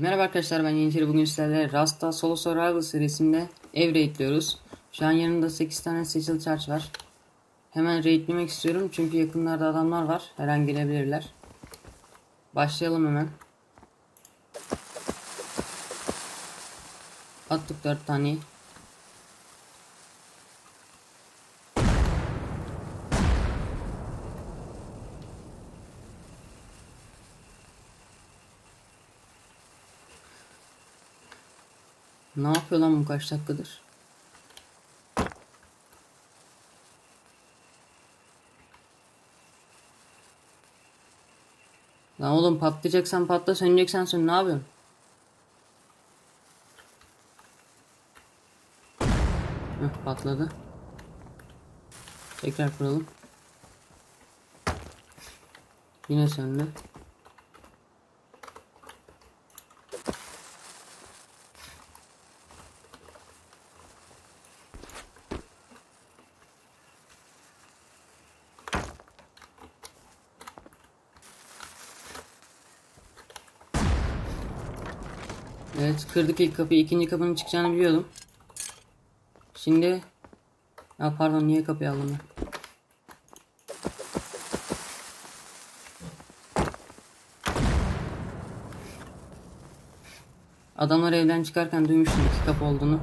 Merhaba arkadaşlar ben Yeniçeri bugün sizlerle Rasta Solo Survival serisinde ev raidliyoruz. Şu an yanımda 8 tane Seçil Charge var. Hemen raidlemek istiyorum çünkü yakınlarda adamlar var. Her an gelebilirler. Başlayalım hemen. Attık 4 taneyi. Ne yapıyor lan bu kaç dakikadır? Lan oğlum patlayacaksan patla söneceksen sön ne yapıyorsun? Heh, patladı. Tekrar kuralım. Yine söndü. Evet kırdık ilk kapıyı. ikinci kapının çıkacağını biliyordum. Şimdi ya pardon niye kapıyı aldım ben? Adamlar evden çıkarken duymuştum iki kapı olduğunu.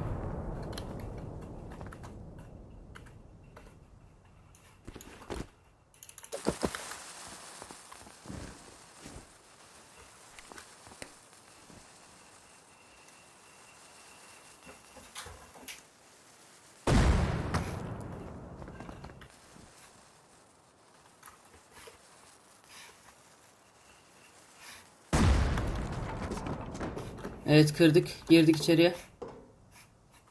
Evet kırdık. Girdik içeriye.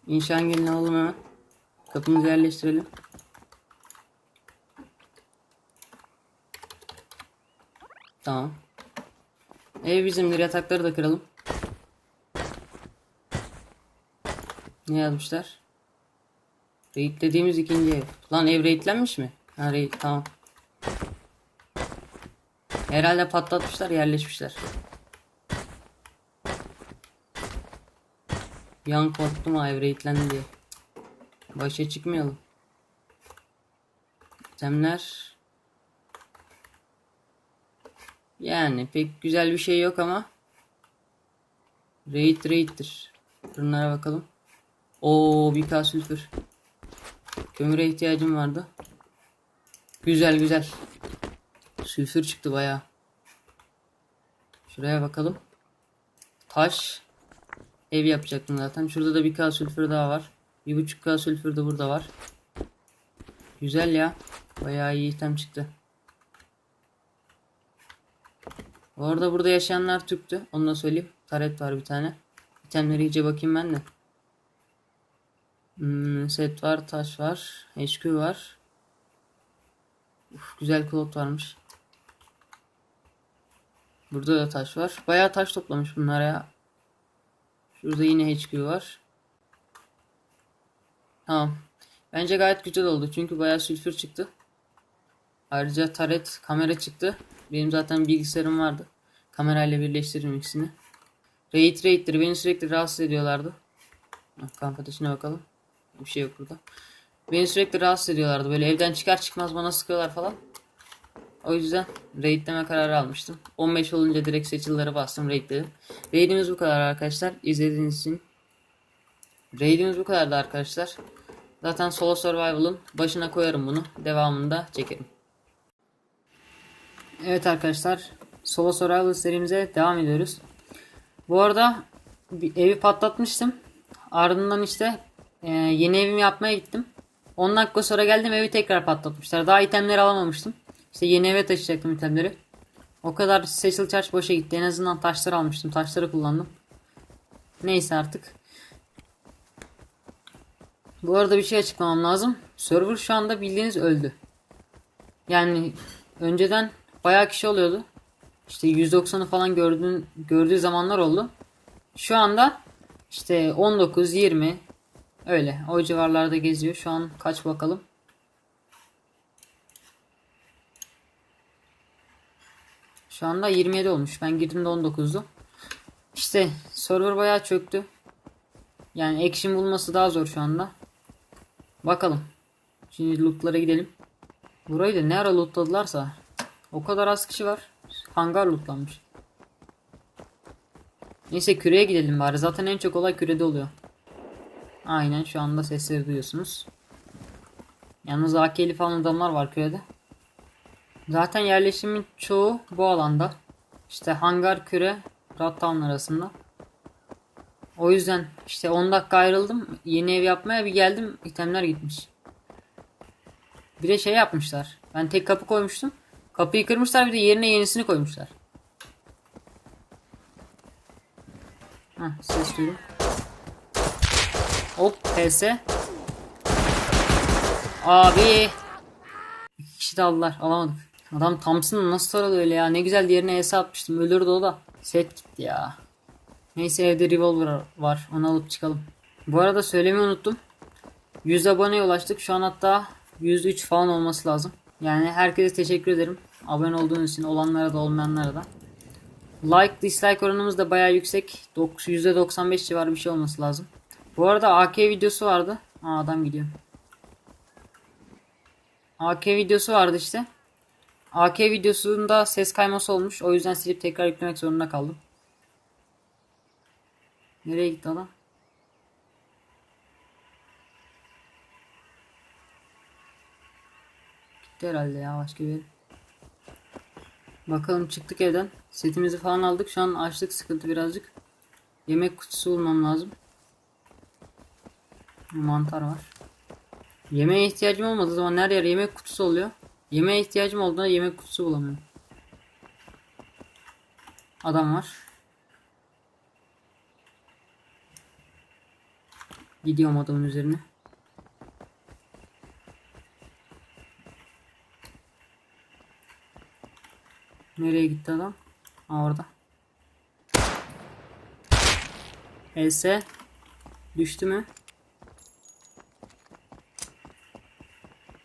İnşa gelini alalım hemen. Kapımızı yerleştirelim. Tamam. Ev bizimdir. Yatakları da kıralım. Ne yazmışlar? Raid dediğimiz ikinci ev. Lan ev raidlenmiş mi? Ha raid tamam. Herhalde patlatmışlar yerleşmişler. Yan korktum ha diye. Başa çıkmayalım. Temler. Yani pek güzel bir şey yok ama. Raid raid'tir. Fırınlara bakalım. Oo bir k sülfür. Kömüre ihtiyacım vardı. Güzel güzel. Sülfür çıktı baya. Şuraya bakalım. Taş. Ev yapacaktım zaten. Şurada da bir k sülfür daha var. Bir buçuk k sülfür de burada var. Güzel ya. Bayağı iyi item çıktı. Bu arada burada yaşayanlar Türk'tü. Onu da söyleyeyim. Taret var bir tane. İtemleri iyice bakayım ben de. Hmm, set var, taş var, HQ var. Uf, güzel klot varmış. Burada da taş var. Bayağı taş toplamış bunlar ya. Şurada yine HQ var. Tamam. Bence gayet güzel oldu. Çünkü bayağı sülfür çıktı. Ayrıca taret kamera çıktı. Benim zaten bilgisayarım vardı. Kamerayla birleştiririm ikisini. Raid raid'tir. Beni sürekli rahatsız ediyorlardı. Kamp ateşine bakalım. Bir şey yok burada. Beni sürekli rahatsız ediyorlardı. Böyle evden çıkar çıkmaz bana sıkıyorlar falan. O yüzden raidleme kararı almıştım. 15 olunca direkt seçililere bastım raidledim. Raidimiz bu kadar arkadaşlar. İzlediğiniz için. Raidimiz bu kadardı arkadaşlar. Zaten solo survival'ın başına koyarım bunu. Devamında çekerim. Evet arkadaşlar. Solo survival serimize devam ediyoruz. Bu arada bir evi patlatmıştım. Ardından işte e, yeni evimi yapmaya gittim. 10 dakika sonra geldim evi tekrar patlatmışlar. Daha itemleri alamamıştım. İşte yeni eve taşıyacaktım itemleri. O kadar Cecil Charge boşa gitti. En azından taşları almıştım. Taşları kullandım. Neyse artık. Bu arada bir şey açıklamam lazım. Server şu anda bildiğiniz öldü. Yani önceden bayağı kişi oluyordu. İşte 190'ı falan gördüğün, gördüğü zamanlar oldu. Şu anda işte 19, 20 öyle o civarlarda geziyor. Şu an kaç bakalım. Şu anda 27 olmuş. Ben girdiğimde 19'du. İşte server bayağı çöktü. Yani action bulması daha zor şu anda. Bakalım. Şimdi lootlara gidelim. Burayı da ne ara lootladılarsa. O kadar az kişi var. Hangar lootlanmış. Neyse küreye gidelim bari. Zaten en çok olay kürede oluyor. Aynen şu anda sesleri duyuyorsunuz. Yalnız AK'li falan adamlar var kürede. Zaten yerleşimin çoğu bu alanda. İşte hangar küre Rattown arasında. O yüzden işte 10 dakika ayrıldım. Yeni ev yapmaya bir geldim. itemler gitmiş. Bir de şey yapmışlar. Ben tek kapı koymuştum. Kapıyı kırmışlar bir de yerine yenisini koymuşlar. Heh, ses duydum. Hop PS. Abi. İki kişi de aldılar. Alamadık. Adam Thompson nasıl taradı öyle ya. Ne güzel diğerine ES atmıştım. Ölürdü o da. Set gitti ya. Neyse evde revolver var. Onu alıp çıkalım. Bu arada söylemeyi unuttum. 100 aboneye ulaştık. Şu an hatta 103 falan olması lazım. Yani herkese teşekkür ederim. Abone olduğunuz için olanlara da olmayanlara da. Like dislike oranımız da bayağı yüksek. Dok- %95 civarı bir şey olması lazım. Bu arada AK videosu vardı. Aa adam gidiyor. AK videosu vardı işte. AK videosunda ses kayması olmuş. O yüzden silip tekrar yüklemek zorunda kaldım. Nereye gitti adam? Gitti herhalde ya başka bir. Bakalım çıktık evden. Setimizi falan aldık. Şu an açlık sıkıntı birazcık. Yemek kutusu bulmam lazım. Mantar var. Yemeğe ihtiyacım olmadığı zaman her yer yemek kutusu oluyor. Yemeğe ihtiyacım olduğunda yemek kutusu bulamıyorum. Adam var. Gidiyorum adamın üzerine. Nereye gitti adam? Aa orada. Else düştü mü?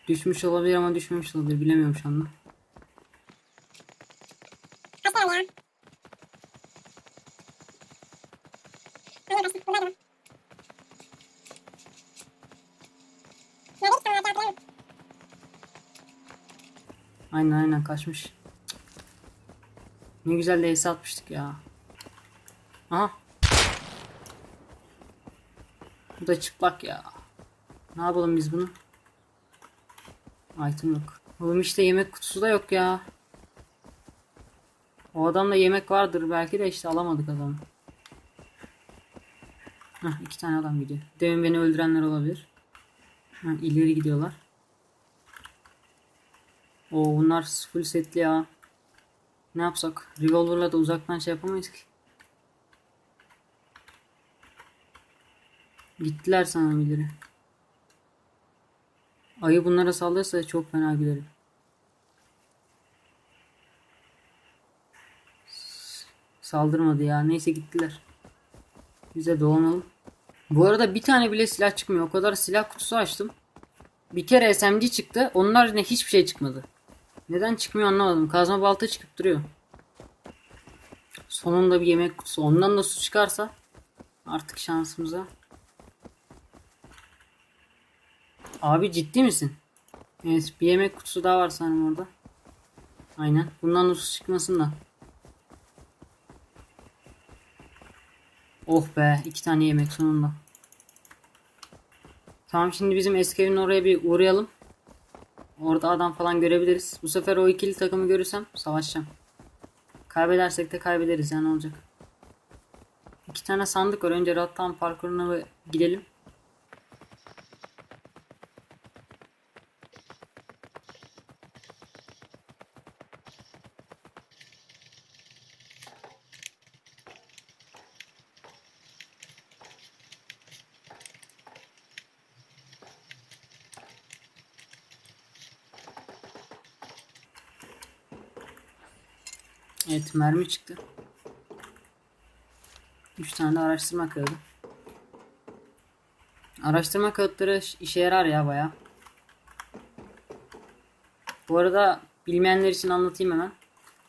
Düşmüş olabilir ama düşmemiş olabilir. Bilemiyorum şu anda. Aynen aynen kaçmış. Ne güzel de atmıştık ya. Aha. Bu da çıplak ya. Ne yapalım biz bunu? Item yok. Oğlum işte yemek kutusu da yok ya. O adamda yemek vardır belki de işte alamadık adamı. Hah iki tane adam gidiyor. Demin beni öldürenler olabilir. Ha, ileri gidiyorlar. O bunlar full setli ya. Ne yapsak? Revolver'la da uzaktan şey yapamayız ki. Gittiler sana ileri. Ayı bunlara saldırırsa çok fena gülerim. Saldırmadı ya. Neyse gittiler. Bize dolanalım. Bu arada bir tane bile silah çıkmıyor. O kadar silah kutusu açtım. Bir kere SMG çıktı. Onun haricinde hiçbir şey çıkmadı. Neden çıkmıyor anlamadım. Kazma balta çıkıp duruyor. Sonunda bir yemek kutusu. Ondan da su çıkarsa artık şansımıza. Abi ciddi misin? Evet bir yemek kutusu daha var sanırım orada. Aynen. Bundan da su çıkmasın da. Oh be iki tane yemek sonunda. Tamam şimdi bizim eski evin oraya bir uğrayalım. Orada adam falan görebiliriz. Bu sefer o ikili takımı görürsem savaşacağım. Kaybedersek de kaybederiz yani olacak. İki tane sandık var. Önce Rattan parkuruna gidelim. Evet mermi çıktı. 3 tane de araştırma kağıdı. Araştırma kağıtları işe yarar ya baya. Bu arada bilmeyenler için anlatayım hemen.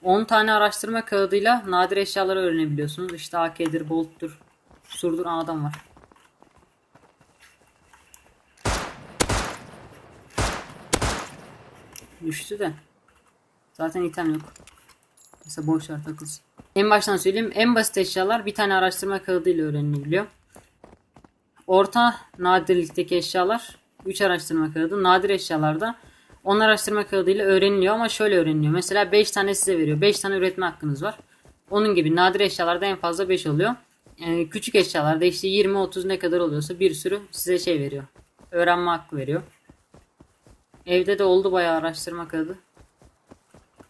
10 tane araştırma kağıdıyla nadir eşyaları öğrenebiliyorsunuz. İşte AK'dir, Bolt'tur, Sur'dur. Adam var. Düştü de. Zaten item yok. Mesela boş takılsın. En baştan söyleyeyim. En basit eşyalar bir tane araştırma kağıdıyla öğrenilebiliyor. Orta nadirlikteki eşyalar 3 araştırma kağıdı. Nadir eşyalarda 10 araştırma kağıdıyla öğreniliyor ama şöyle öğreniliyor. Mesela 5 tane size veriyor. 5 tane üretme hakkınız var. Onun gibi nadir eşyalarda en fazla 5 oluyor. Ee, küçük eşyalarda işte 20-30 ne kadar oluyorsa bir sürü size şey veriyor. Öğrenme hakkı veriyor. Evde de oldu bayağı araştırma kağıdı.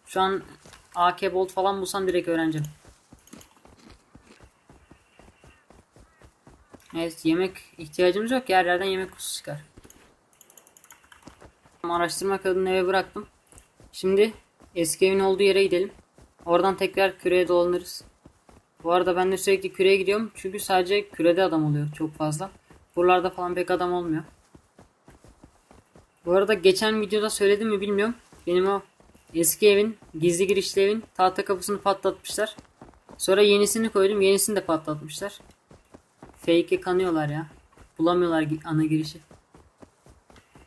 Şu an AK Bolt falan bulsam direkt öğreneceğim. Evet yemek ihtiyacımız yok. Yer yerden yemek kutusu çıkar. Araştırma kağıdını eve bıraktım. Şimdi eski evin olduğu yere gidelim. Oradan tekrar küreye dolanırız. Bu arada ben de sürekli küreye gidiyorum. Çünkü sadece kürede adam oluyor çok fazla. Buralarda falan pek adam olmuyor. Bu arada geçen videoda söyledim mi bilmiyorum. Benim o eski evin, gizli girişli evin tahta kapısını patlatmışlar. Sonra yenisini koydum. Yenisini de patlatmışlar. Fake'e kanıyorlar ya. Bulamıyorlar ana girişi.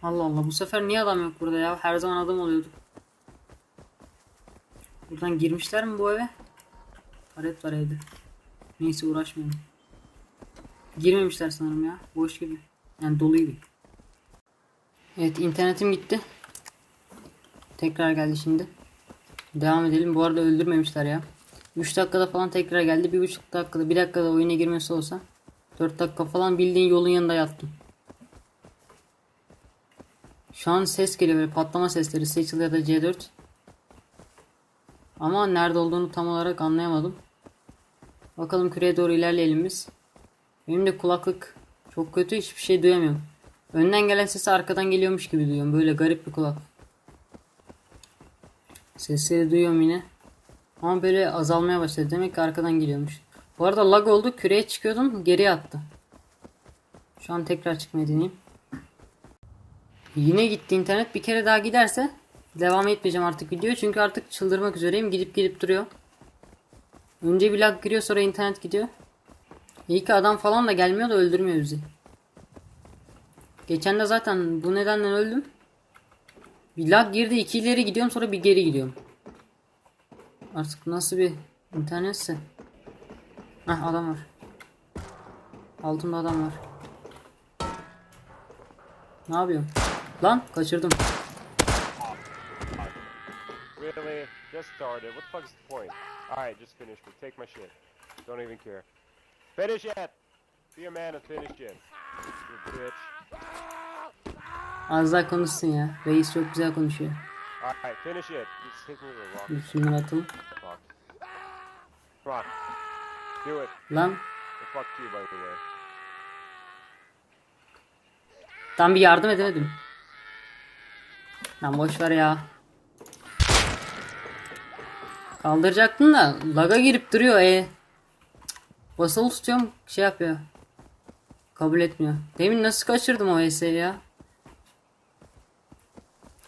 Allah Allah bu sefer niye adam yok burada ya? Her zaman adam oluyordu. Buradan girmişler mi bu eve? Paret var evde. Neyse uğraşmayalım. Girmemişler sanırım ya. Boş gibi. Yani dolu gibi. Evet internetim gitti. Tekrar geldi şimdi. Devam edelim. Bu arada öldürmemişler ya. 3 dakikada falan tekrar geldi. 1,5 dakikada 1 dakikada oyuna girmesi olsa 4 dakika falan bildiğin yolun yanında yattım. Şu an ses geliyor böyle patlama sesleri Satchel ya da C4. Ama nerede olduğunu tam olarak anlayamadım. Bakalım küreye doğru ilerleyelim biz. Benim de kulaklık çok kötü hiçbir şey duyamıyorum. Önden gelen sesi arkadan geliyormuş gibi duyuyorum. Böyle garip bir kulaklık. Sesleri duyuyorum yine. Ama böyle azalmaya başladı. Demek ki arkadan geliyormuş. Bu arada lag oldu. Küreye çıkıyordum. Geriye attı. Şu an tekrar çıkmayı deneyeyim. Yine gitti internet. Bir kere daha giderse devam etmeyeceğim artık video. Çünkü artık çıldırmak üzereyim. Gidip gidip duruyor. Önce bir lag giriyor sonra internet gidiyor. İyi ki adam falan da gelmiyor da öldürmüyor bizi. Geçen de zaten bu nedenle öldüm. Bir lag girdi iki ileri gidiyorum sonra bir geri gidiyorum. Artık nasıl bir internetse. Hah adam var. Altında adam var. Ne yapıyorsun? Lan kaçırdım. Really? Just started. What the fuck is the point? Alright, just finish me. Take my shit. Don't even care. Finish it! Be a man and finish it. You bitch. Az daha konuşsun ya. Reis çok güzel konuşuyor. Alright, finish it. Rock. Atalım. Do it. Lan And fuck you, by the way. tam bir yardım edemedim. Lan boş ver ya. Kaldıracaktım da laga girip duruyor e. Basılı tutuyorum şey yapıyor. Kabul etmiyor. Demin nasıl kaçırdım o VS'yi ya.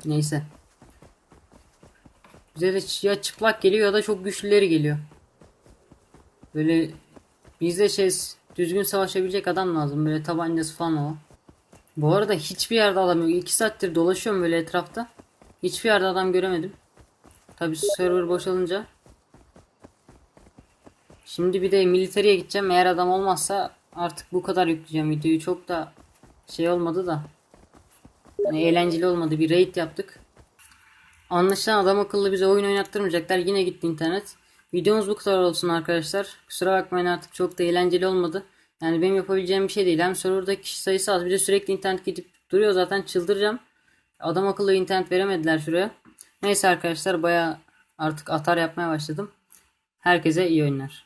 Neyse. Bize de ya çıplak geliyor ya da çok güçlüleri geliyor. Böyle bizde şey düzgün savaşabilecek adam lazım. Böyle tabancası falan o. Bu arada hiçbir yerde adam yok. 2 saattir dolaşıyorum böyle etrafta. Hiçbir yerde adam göremedim. Tabi server boşalınca. Şimdi bir de militeriye gideceğim. Eğer adam olmazsa artık bu kadar yükleyeceğim videoyu. Çok da şey olmadı da. Yani eğlenceli olmadı. Bir raid yaptık. Anlaşılan adam akıllı bize oyun oynattırmayacaklar. Yine gitti internet. Videomuz bu kadar olsun arkadaşlar. Kusura bakmayın artık çok da eğlenceli olmadı. Yani benim yapabileceğim bir şey değil. Hem serverdaki kişi sayısı az. Bir de sürekli internet gidip duruyor zaten çıldıracağım. Adam akıllı internet veremediler şuraya. Neyse arkadaşlar baya artık atar yapmaya başladım. Herkese iyi oyunlar.